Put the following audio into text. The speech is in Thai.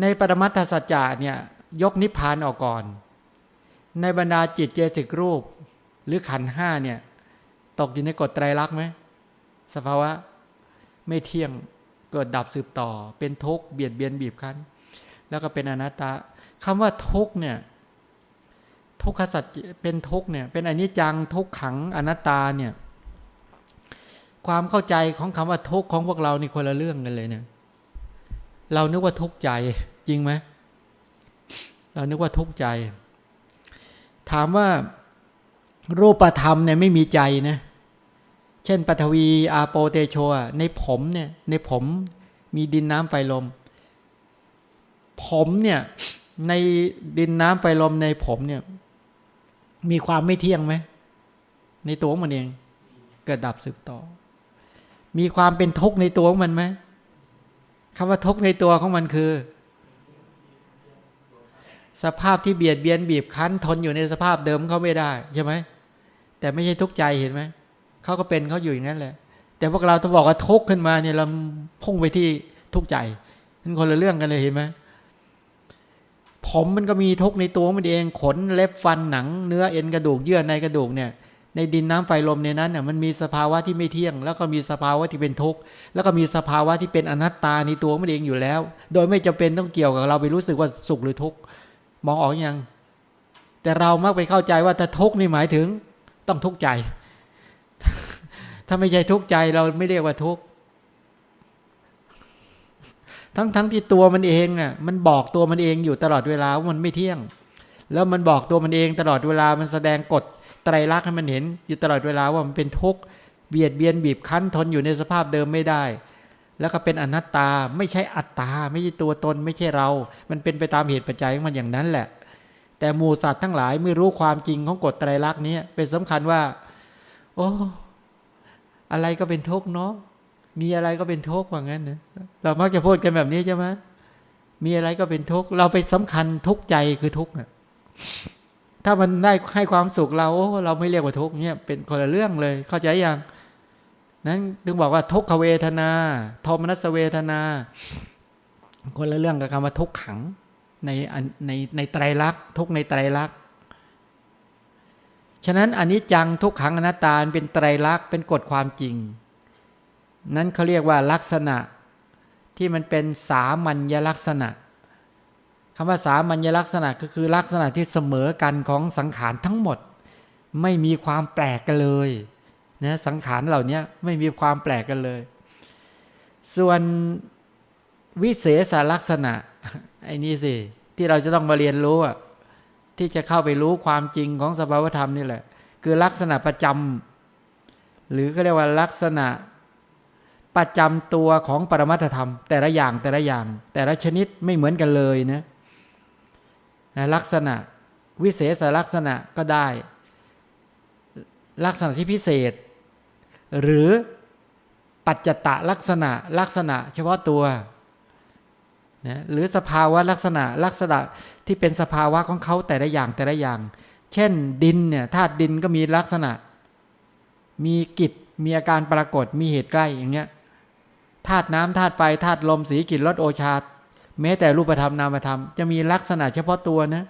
ในปรมัตถสัจจะเนี่ยยกนิพพานออกก่อน ในบรรดาจิตเจสิกรูป หรือขันห้าเนี่ย ตกอยู่ในกฎไตรลักษณ์ไหมสภาวะไม่เที่ยงเกิดดับสืบต่อ เป็นทุกข์เบียดเบียนบีบคั้น แล้วก็เป็นอนัตตาคำว่าทุกข์เนี่ยทุกขสัจเป็นทุกข์เนี่ยเป็นอนิจจังทุกขังอนัตตาเนี่ย ความเข้าใจของคำว่าทุกข์ของพวกเรานี่คนละเรื่องกันเลยเนี่ย เรานึกว่าทุกข์ใจจริงไหมเรานึกว่าทุกข์ใจ ถามว่ารูปธรรมเนี่ยไม่มีใจนะเช่นปฐวีอาโปเตโชในผมเนี่ย ในผมมีดินน้ำไฟลม ผมเนี่ย ในดินน้ำไฟลมในผมเนี่ย มีความไม่เที่ยงไหมในตัวมันเอง เกิดดับสืบต่อ มีความเป็นทุกข์ในตัวมันไหม คำว่าทุกข์ในตัวของมันคือ สภาพที่เบียดเบียนบีบคั้นทนอยู่ในสภาพเดิมเขาไม่ได้ใช่ไหมแต่ไม่ใช่ทุกข์ใจเห็นไหมเขาก็เป็นเขาอยู่อย่างนั้นแหละ แต่พวกเราต้องบอกว่าทุกข์ขึ้นมาเนี่ยเราพุ่งไปที่ทุกข์ใจมันคนละเรื่องกันเลยเห็นไหมผมมันก็มีทุกข์ในตัวมันเองขนเล็บฟันหนัง เนื้อเอ็นกระดูกเยื่อในกระดูกเนี่ย ในดินน้ำไฟลมในนั้นน่ะมันมีสภาวะที่ไม่เที่ยง แล้วก็มีสภาวะที่เป็นทุกข์แล้วก็มีสภาวะที่เป็นอนัตตาในตัวมันเองอยู่แล้ว โดยไม่จำเป็นต้องเกี่ยวกับเราไปรู้สึกว่าสุขหรือทุกข์มองออกอยังแต่เรามักไปเข้าใจว่าถ้าทุกข์นี่หมายถึงต้องทุกข์ใจ ถ้าไม่ใช่ทุกข์ใจเราไม่เรียกว่าทุกข์ทั้งทั้งที่ตัวมันเองน่ะมันบอกตัวมันเองอยู่ตลอดเวลาว่ามันไม่เที่ยง แล้วมันบอกตัวมันเองตลอดเวลามันแสดงกฎ ไตรลักษณ์ให้มันเห็นอยู่ตลอดเวลาว่ามันเป็นทุกข์เบียดเบียนบีบคั้นทนอยู่ในสภาพเดิมไม่ได้ แล้วก็เป็นอนัตตาไม่ใช่อัตตา ไม่ใช่ตัวตนไม่ใช่เรา มันเป็นไปตามเหตุปัจจัยของมันอย่างนั้นแหละ แต่หมูสัตว์ทั้งหลายไม่รู้ความจริงของกฎไตรลักษณ์นี้เป็นสำคัญว่า โอ้อะไรก็เป็นทุกข์เนาะมีอะไรก็เป็นทุกข์ว่างั้นนะเรามักจะพูดกันแบบนี้ใช่ไหมมีอะไรก็เป็นทุกข์เราไปสำคัญทุกข์ใจคือทุกข์น่ะ ถ้ามันได้ให้ความสุขเราเราไม่เรียกว่าทุกเนี่ยเป็นคนละเรื่องเลย เข้าใจยังนั้นถึงบอกว่าทุกขเวทนาโทมนัสเวทนา คนละเรื่องกับคำว่าทุกขังในในในไตรลักษณ์ทุกในไตรลักษณ์ฉะนั้นอันนี้จังทุกขังอนัตตาเป็นไตรลักษณ์เป็นกฎความจริง นั้นเขาเรียกว่าลักษณะที่มันเป็นสามัญลักษณะ คำว่าสามัญลักษณะก็คือลักษณะที่เสมอกันของสังขารทั้งหมด ไม่มีความแปลกกันเลยนะสังขารเหล่านี้ไม่มีความแปลกกันเลย ส่วนวิเศษลักษณะไอ้นี่สิที่เราจะต้องมาเรียนรู้อะที่จะเข้าไปรู้ความจริงของสภาวธรรมนี่แหละ คือลักษณะประจำหรือก็เรียกว่าลักษณะประจำตัวของปรมัตถธรรม แต่ละอย่างแต่ละอย่าง แต่ละชนิดไม่เหมือนกันเลยนะ ลักษณะวิเศษลักษณะก็ได้ ลักษณะที่พิเศษ หรือปัจจตะลักษณะลักษณะเฉพาะตัวนะหรือสภาวะลักษณะลักษณะที่เป็นสภาวะของเขาแต่ละอย่างแต่ละอย่าง เช่นดินเนี่ยธาตุดินก็มีลักษณะ มีกิจมีอาการปรากฏมีเหตุใกล้อย่างเงี้ยธาตุน้ำธาตุไฟธาตุลมสีกลิ่นรสโอชา แม้แต่รูปธรรมนามธรรม จะมีลักษณะเฉพาะตัวนะ